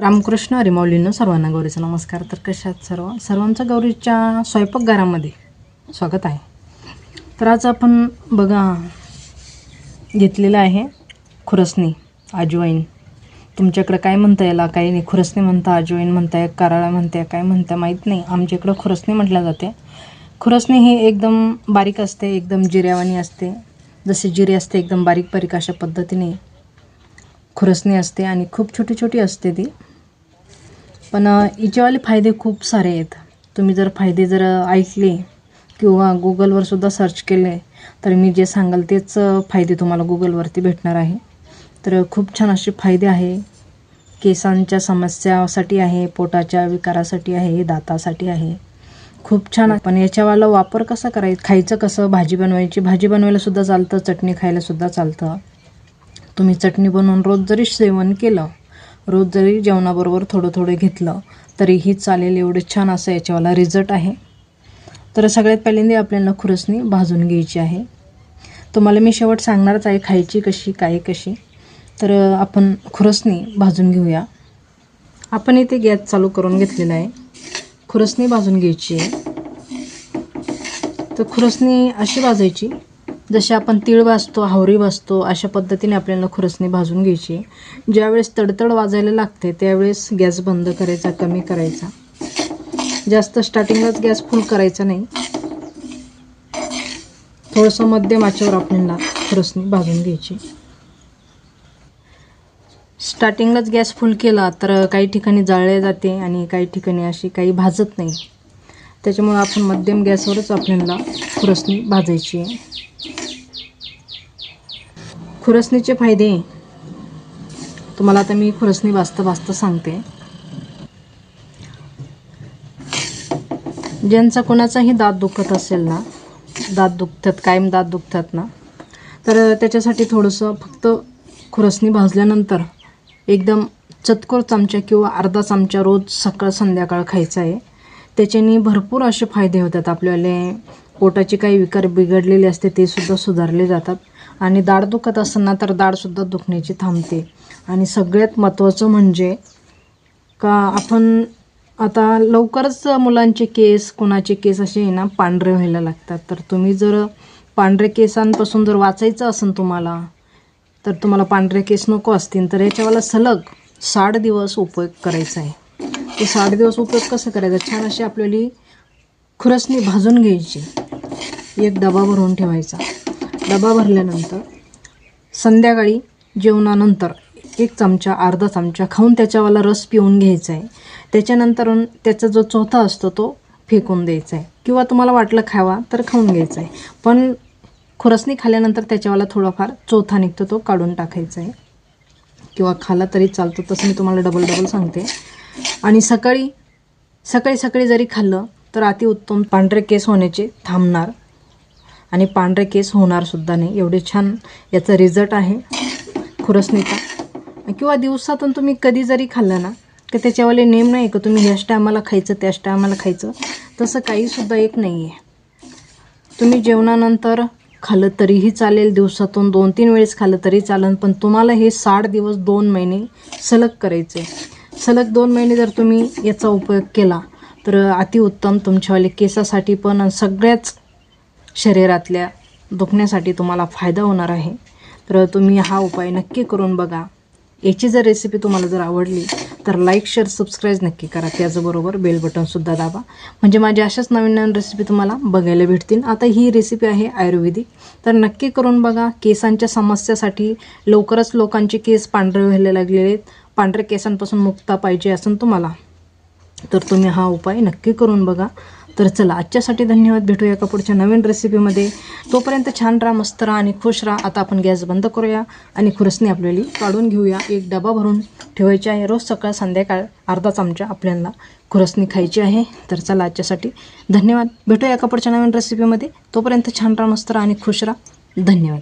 रामकृष्ण हरिमौलींनो सर्वांना गौरीचा नमस्कार. तर कशात सर्व? सर्वांचं गौरीच्या स्वयंपाकघरामध्ये स्वागत आहे. तर आज आपण बघा घेतलेलं आहे खुरसणी आजवाईन. तुमच्याकडं काय म्हणता याला? काही नाही खुरसणी म्हणता आजवाईन म्हणताय कराळा म्हणताय काय म्हणता माहीत नाही. आमच्या इकडं खुरसणी म्हटलं जाते. खुरसणी ही एकदम बारीक असते एकदम जिऱ्यावानी असते. जसे जिरे असते एकदम बारीक बारीक अशा पद्धतीने खुरसणी असते आणि खूप छोटी छोटी असते ती. पण याचेवाले फायदे खूप सारे आहेत. तुम्ही जर फायदे जर ऐकले किंवा गुगलवर सुद्धा सर्च केले तर मी जे सांगाल तेच फायदे तुम्हाला गुगलवरती भेटणार आहे. तर खूप छान असे फायदे आहे. केसांच्या समस्यासाठी आहे पोटाच्या विकारासाठी आहे दातासाठी आहे. खूप छान पण याच्यावाला वापर कसा करायचा खायचं कसं? भाजी बनवायची भाजी बनवायलासुद्धा चालतं चटणी खायलासुद्धा चालतं. तुम्ही चटणी बनवून रोज जरी सेवन केलं रोज जरी जेवणाबरोबर थोडं थोडं घेतलं तरीही चालेल एवढं छान असं याच्यावाला रिझल्ट आहे. तर सगळ्यात पहिल्यांदा आपल्याला खुरसणी भाजून घ्यायची आहे. तुम्हाला मी शेवट सांगणारच आहे खायची कशी काय कशी. तर आपण खुरसणी भाजून घेऊया. आपण इथे गॅस चालू करून घेतलेला आहे. खुरसणी भाजून घ्यायची आहे. तर खुरसणी अशी भाजायची जसे आपण तीळ भाजतो हावरी भाजतो अशा पद्धतीने आपल्याला खुरसणी भाजून घ्यायची. ज्यावेळेस तडतड वाजायला लागते त्यावेळेस गॅस बंद करायचा कमी करायचा. जास्त स्टार्टिंगलाच गॅस फुल करायचा नाही. थोडंसं मध्यम आचेवर आपल्याला खुरसणी भाजून घ्यायची. स्टार्टिंगलाच गॅस फुल केला तर काही ठिकाणी जाळले जाते आणि काही ठिकाणी अशी काही भाजत नाही. त्याच्यामुळं आपण मध्यम गॅसवरच आपल्याला खुरसणी भाजायची आहे. खुरसणीचे फायदे. तुम्हाला आता मी खुरसणी भाजता भाजता सांगते. ज्यांचा कोणाचाही दात दुखत असेल ना दात दुखतात कायम दात दुखतात ना तर त्याच्यासाठी थोडंसं फक्त खुरसणी भाजल्यानंतर एकदम चतकोर चमचा किंवा अर्धा चमचा रोज सकाळ संध्याकाळ खायचा आहे. त्याच्याने भरपूर असे फायदे होतात आपल्याला. पोटाचे काही विकार बिघडलेले असते ते सुद्धा सुधारले जातात. आणि दाढ दुखत असताना तर दाढसुद्धा दुखण्याची थांबते. आणि सगळ्यात महत्त्वाचं म्हणजे का आपण आता लवकरच मुलांचे केस कोणाचे केस असे आहे ना पांढरे व्हायला लागतात. तर तुम्ही जर पांढरे केसांपासून जर वाचायचं असेल तुम्हाला तर तुम्हाला पांढरे केस नको असतील. तर याच्यावाला सलग साठ दिवस उपयोग करायचा आहे. ते साठ दिवस उपयोग कसं करायचा? छान अशी आपल्याली खुरसणी भाजून घ्यायची. एक डबा भरून ठेवायचा. डबा भरल्यानंतर संध्याकाळी जेवणानंतर एक चमचा अर्धा चमचा खाऊन त्याच्यावाला रस पिऊन घ्यायचा आहे. त्याच्यानंतर त्याचा जो चौथा असतो तो फेकून द्यायचा आहे. किंवा तुम्हाला वाटलं खावा तर खाऊन घ्यायचा आहे. पण खुरसणी खाल्ल्यानंतर त्याच्यावाला थोडाफार चौथा निघतो तो काढून टाकायचा आहे. किंवा खाला तरी चालतो तसं मी तुम्हाला डबल डबल सांगते. आणि सकाळी सकाळी सकाळी जरी खाल्लं तर अतिउत्तम पांढरे केस होण्याचे थांबणार. आणि पांढरे केस होणार सुद्धा नाही. एवढे छान याचा रिझल्ट आहे. खुरसणीचा किंवा दिवसातून तुम्ही कधी जरी खाल्लं ना तर त्याच्यावाले नेम नाही का? तुम्ही ह्याच टायमाला खायचं त्याच टायमाला खायचं. तसं काहीसुद्धा एक नाही आहे तुम्ही जेवणानंतर खाल्लं तरीही चालेल दिवसातून दोन तीन वेळेस खाल्लं तरी चालेल पण तुम्हाला हे साठ दिवस दोन महिने सलग करायचे. सलग दोन महिने जर तुम्ही याचा उपयोग केला तर अतिउत्तम तुमच्यावाले केसासाठी पण आणि सगळ्याच शरीरातल्या दुखण्यासाठी तुम्हाला फायदा होणार आहे. तर तुम्ही हा उपाय नक्की करून बघा. याची जर रेसिपी तुम्हाला जर आवडली तर लाईक शेअर सबस्क्राईब नक्की करा. त्याचबरोबर बेल बटनसुद्धा दाबा. म्हणजे माझ्या अशाच नवीन नवीन रेसिपी तुम्हाला बघायला भेटतील. आता ही रेसिपी आहे आयुर्वेदिक. तर नक्की करून बघा. केसांच्या समस्यासाठी लवकरच लोकांचे केस पांढरे व्हायला लागलेले आहेत. पांढऱ्या केसांपासून मुक्ता पाहिजे असून तुम्हाला. तर तुम्ही हा उपाय नक्की करून बघा. तर चला आजच्यासाठी धन्यवाद. भेटूया का पुढच्या नवीन रेसिपीमध्ये तोपर्यंत छान राहा मस्त राहा आणि खुश राहा. आता आपण गॅस बंद करूया आणि खुरसणी आपल्याला काढून घेऊया. एक डबा भरून ठेवायची आहे. रोज सकाळ संध्याकाळ अर्धा चमचा आपल्याला खुरसणी खायची आहे. तर चला आजच्यासाठी धन्यवाद. भेटूया का पुढच्या नवीन रेसिपीमध्ये तोपर्यंत छान राहा मस्त राहा आणि खुश राहा. धन्यवाद.